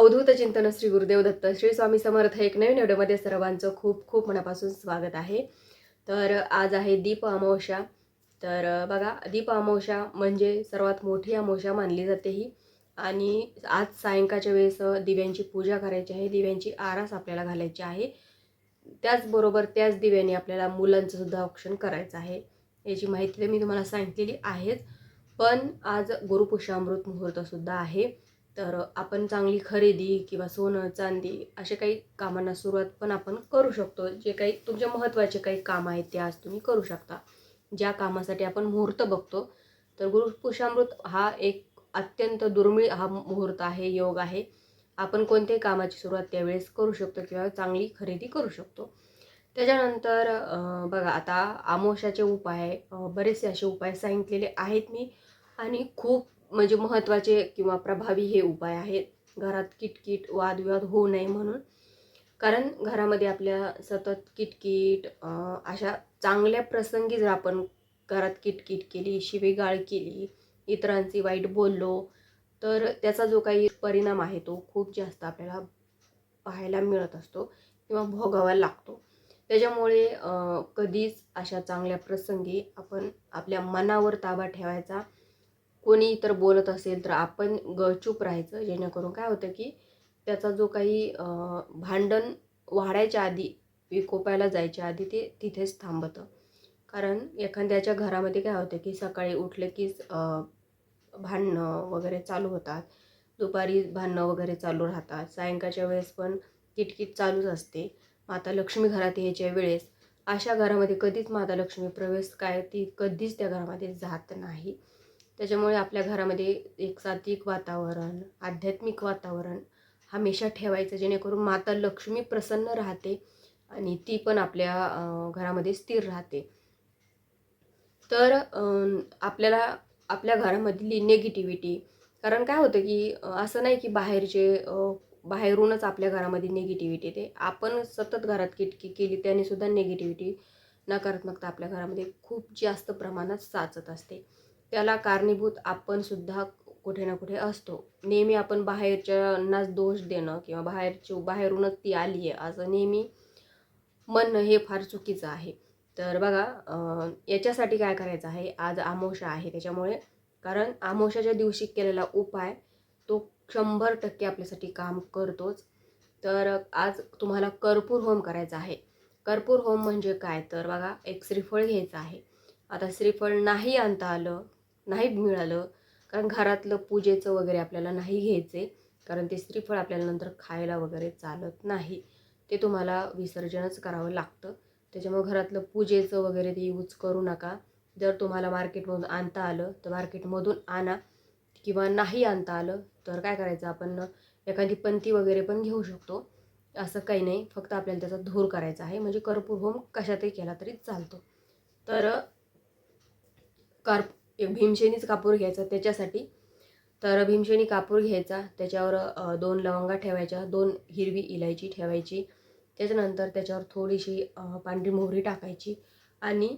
अवधूत चिंतन श्री गुरुदेव दत्त श्री स्वामी समर्थ एक नवीन व्हिडिओमध्ये सर्वांचं खूप खूप मनापासून स्वागत आहे. तर आज आहे दीप अमावस्या. तर बघा दीप अमावस्या म्हणजे सर्वात मोठी अमावस्या मानली जाते ही. आणि आज सायंकाळच्या वेळेस दिव्यांची पूजा करायची आहे. दिव्यांची आरास आपल्याला घालायची आहे. त्याचबरोबर त्याच दिव्याने आपल्याला मुलांचं सुद्धा औक्षण करायचं आहे. याची माहिती तर मी तुम्हाला सांगितलेली आहेच. पण आज गुरुपुषामृत मुहूर्तसुद्धा आहे. तर आपण चांगली खरेदी किंवा सोनं चांदी असे काही कामांना सुरुवात पण आपण करू शकतो. जे काही तुमचे महत्त्वाचे काही काम आहेत ते आज तुम्ही करू शकता. ज्या कामासाठी आपण मुहूर्त बघतो तर गुरुपुषामृत हा एक अत्यंत दुर्मिळ हा मुहूर्त आहे योग आहे. आपण कोणत्याही कामाची सुरुवात त्यावेळेस करू शकतो किंवा चांगली खरेदी करू शकतो. त्याच्यानंतर बघा आता आमोशाचे उपाय बरेचसे असे उपाय सांगितलेले आहेत मी. आणि खूप म्हणजे महत्त्वाचे किंवा प्रभावी हे उपाय आहेत. घरात किटकिट वादविवाद होऊ नये म्हणून. कारण घरामध्ये आपल्या सतत किटकिट अशा चांगल्या प्रसंगी जर आपण घरात किटकिट केली शिवेगाळ केली इतरांची वाईट बोललो तर त्याचा जो काही परिणाम आहे तो खूप जास्त आपल्याला पाहायला मिळत असतो किंवा भोगावा लागतो. त्याच्यामुळे कधीच अशा चांगल्या प्रसंगी आपण आपल्या मनावर ताबा ठेवायचा कोणी इतर बोलत असेल तर आपण ग चूप राहायचं. जेणेकरून काय होतं की त्याचा जो काही भांडण वाढायच्या आधी विकोपायला जायच्या आधी ते तिथेच थांबतं. कारण एखाद्याच्या घरामध्ये काय होतं की सकाळी उठलं कीच भांडणं वगैरे चालू होतात. दुपारी भांडणं वगैरे चालू राहतात. सायंकाळच्या वेळेस पण किटकिट चालूच असते. माता लक्ष्मी घरात यायच्या वेळेस अशा घरामध्ये कधीच माता लक्ष्मी प्रवेश काय ती कधीच त्या घरामध्ये जात नाही. त्याच्यामुळे आपल्या घरामध्ये एक सात्विक वातावरण आध्यात्मिक वातावरण हमेशा ठेवायचं जेणेकरून माता लक्ष्मी प्रसन्न राहते आणि ती पण आपल्या घरामध्ये स्थिर राहते. तर आपल्याला आपल्या घरामधली निगेटिव्हिटी कारण काय होतं की असं नाही की बाहेरचे बाहेरूनच आपल्या घरामध्ये निगेटिव्हिटी येते. आपण सतत घरात किटकी केली त्याने सुद्धा निगेटिव्हिटी नकारात्मकता आपल्या घरामध्ये खूप जास्त प्रमाणात साचत असते. त्याला कारणीभूत आपण सुद्धा कुठे ना कुठे असतो. नेहमी आपण बाहेरच्यांनाच दोष देणं किंवा बाहेरची बाहेरूनच ती आली आहे असं नेहमी म्हणणं हे फार चुकीचं आहे. तर बघा याच्यासाठी काय करायचं आहे? आज आमोशा आहे त्याच्यामुळे. कारण आमोशाच्या दिवशी केलेला उपाय तो शंभर टक्के आपल्यासाठी काम करतोच. तर आज तुम्हाला कर्पूर होम करायचा आहे. कर्पूर होम म्हणजे काय? तर बघा एक श्रीफळ घ्यायचं आहे. आता श्रीफळ नाही आणता आलं नाही मिळालं. कारण घरातलं पूजेचं वगैरे आपल्याला नाही घ्यायचे. कारण ते श्रीफळ आपल्याला नंतर खायला वगैरे चालत नाही. ते तुम्हाला विसर्जनच करावं लागतं. त्याच्यामुळे घरातलं पूजेचं वगैरे ते यूज करू नका. जर तुम्हाला मार्केटमधून आणता आलं तर मार्केटमधून आणा. किंवा नाही आणता आलं तर काय करायचं? आपण एखादी पंती वगैरे पण घेऊ शकतो. असं काही नाही. फक्त आपल्याला त्याचा धूर करायचा आहे. म्हणजे कर्पूर होम कशातही केला तरी चालतो. तर एक भीमशेनीच कापूर घ्यायचा त्याच्यासाठी. तर भीमशेनी कापूर घ्यायचा त्याच्यावर दोन लवंगा ठेवायच्या दोन हिरवी इलायची ठेवायची. त्याच्यानंतर त्याच्यावर थोडीशी पांढरी मोहरी टाकायची आणि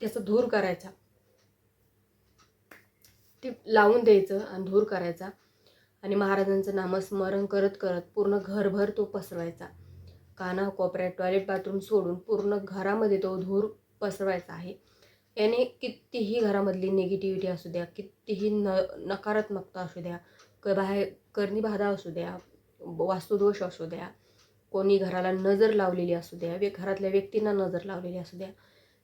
त्याचा धूर करायचा. ते लावून द्यायचं आणि धूर करायचा. आणि महाराजांचं नामस्मरण करत करत पूर्ण घरभर तो पसरवायचा. काना कोपऱ्यात टॉयलेट बाथरूम सोडून पूर्ण घरामध्ये तो धूर पसरवायचा आहे. याने कितीही घरामधली निगेटिव्हिटी असू द्या कितीही न नकारात्मकता असू द्या क बाहेर करणी बाधा असू द्या वास्तुदोष असू द्या कोणी घराला नजर लावलेली असू द्या वे घरातल्या व्यक्तींना नजर लावलेली असू द्या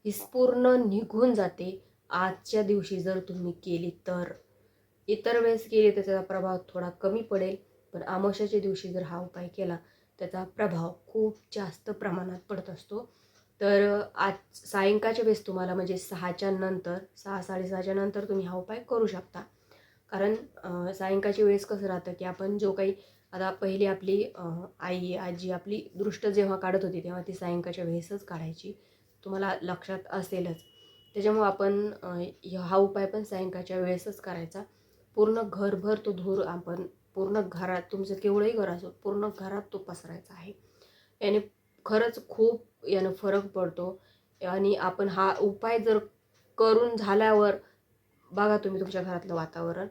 ही पूर्ण निघून जाते. आजच्या दिवशी जर तुम्ही केली तर इतर वेळेस केली तर त्याचा प्रभाव थोडा कमी पडेल पण आमोशाच्या दिवशी जर हा उपाय केला त्याचा प्रभाव खूप जास्त प्रमाणात पडत असतो. तर आज सायंकाळच्या वेळेस तुम्हाला म्हणजे सहाच्या नंतर सहा साडेसहाच्या नंतर तुम्ही हा उपाय करू शकता. कारण सायंकाळच्या वेळेस कसं राहतं की आपण जो काही आता पहिली आपली आई आजी आपली दृष्ट जेव्हा काढत होती तेव्हा ती सायंकाळच्या वेळेसच काढायची. तुम्हाला लक्षात असेलच. त्याच्यामुळं आपण हा उपाय पण सायंकाळच्या वेळेसच करायचा. पूर्ण घरभर तो धूर आपण पूर्ण घरात तुमचं केवढंही घर असो पूर्ण घरात तो पसरायचा आहे. याने खरंच खूप यानं फरक पडतो. आणि आपण हा उपाय जर करून झाल्यावर बघा तुम्ही तुमच्या घरातलं वातावरण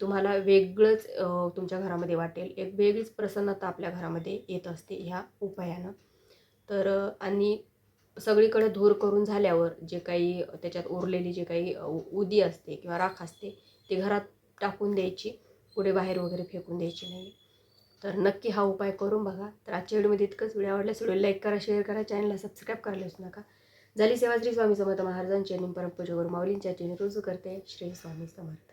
तुम्हाला वेगळंच तुमच्या घरामध्ये वाटेल. एक वेगळीच प्रसन्नता आपल्या घरामध्ये येत असते ह्या उपायानं. तर आणि सगळीकडे धूर करून झाल्यावर जे काही त्याच्यात उरलेली जे काही उदी असते किंवा राख असते ती घरात टाकून द्यायची. पुढे बाहेर वगैरे फेकून द्यायची नाही. तर नक्की हा उपाय करून बघा. तर आजच्या व्हिडिओमध्ये इतकंच. व्हिडिओ आवडल्यास व्हिडिओ लाईक करा शेअर करा चॅनलला सबस्क्राईब करायला विसरू नका. झाली सेवा श्री स्वामी समर्थ महाराजांची आणि परमपूजा माऊलींच्या चेनी रुजू करते. श्री स्वामी समर्थ.